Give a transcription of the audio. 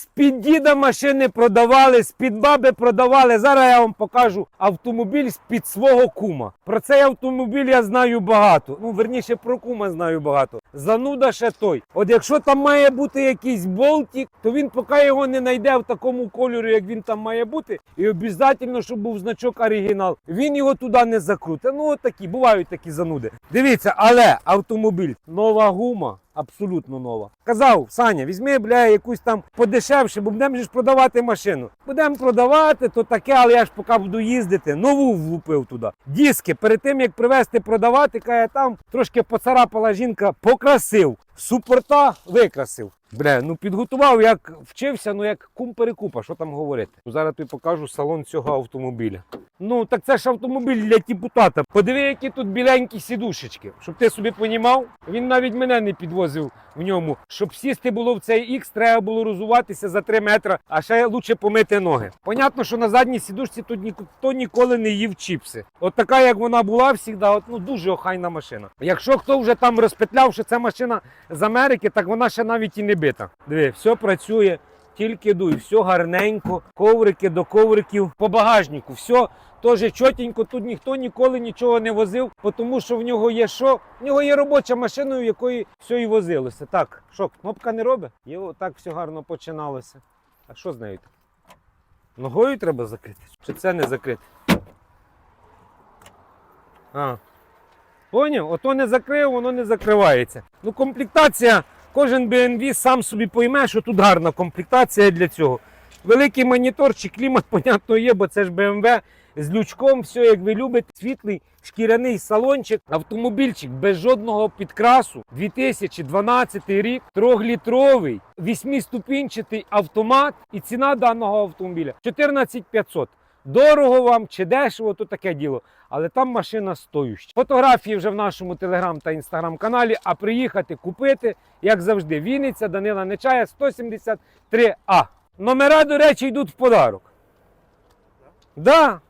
З-під діда машини продавали, з-під баби продавали. Зараз я вам покажу автомобіль з-під свого кума. Про цей автомобіль я знаю багато. Ну, верніше, про кума знаю багато. Зануда ще той. От якщо там має бути якийсь болтик, то він поки його не знайде в такому кольорі, як він там має бути, і обов'язково, щоб був значок оригінал, він його туди не закрутить. Ну, от такі, бувають такі зануди. Дивіться, але автомобіль, нова гума. Абсолютно нова. Казав, Саня, візьми, бля, якусь там подешевше, бо будемо ж продавати машину. Будемо продавати, то таке, але я ж поки буду їздити, нову влупив туди. Диски, перед тим як привезти продавати, каже, там трошки поцарапала жінка, покрасив. Супорта викрасив. Бля, ну підготував, як вчився, ну як кум перекупа, що там говорити. Зараз тобі покажу салон цього автомобіля. Ну так це ж автомобіль для депутата. Подиви, які тут біленькі сідушечки. Щоб ти собі понімав, він навіть мене не підвозив в ньому. Щоб сісти було в цей ікс, треба було розуватися за 3 метри, а ще лучше помити ноги. Понятно, що на задній сідушці тут ніхто ніколи не їв чіпси. От така, як вона була завжди, от, ну дуже охайна машина. Якщо хто вже там розпетляв, що це машина з Америки, так вона ще навіть і не бита. Диви, все працює. Тільки дуй, все гарненько, коврики до ковриків по багажнику. Все теж чотенько. Тут ніхто ніколи нічого не возив, тому що в нього є що? В нього є робоча машина, в якої все і возилося. Так, що, кнопка не робить? І отак все гарно починалося. А що з нею? Ногою треба закрити? Чи це не закрити? А. Поняв? Ото не закрив, воно не закривається. Ну, комплектація, кожен BMW сам собі пойме, що тут гарна комплектація для цього. Великий моніторчик, клімат, понятно, є, бо це ж BMW з лючком, все як ви любите. Світлий шкіряний салончик, автомобільчик без жодного підкрасу. 2012 рік, трьохлітровий, восьмиступінчатий автомат і ціна даного автомобіля 14 500. Дорого вам чи дешево, то таке діло. Але там машина стоюща. Фотографії вже в нашому телеграм та інстаграм-каналі, а приїхати купити, як завжди, Вінниця, Данила Нечая, 173А. Номера, до речі, йдуть в подарок. Да,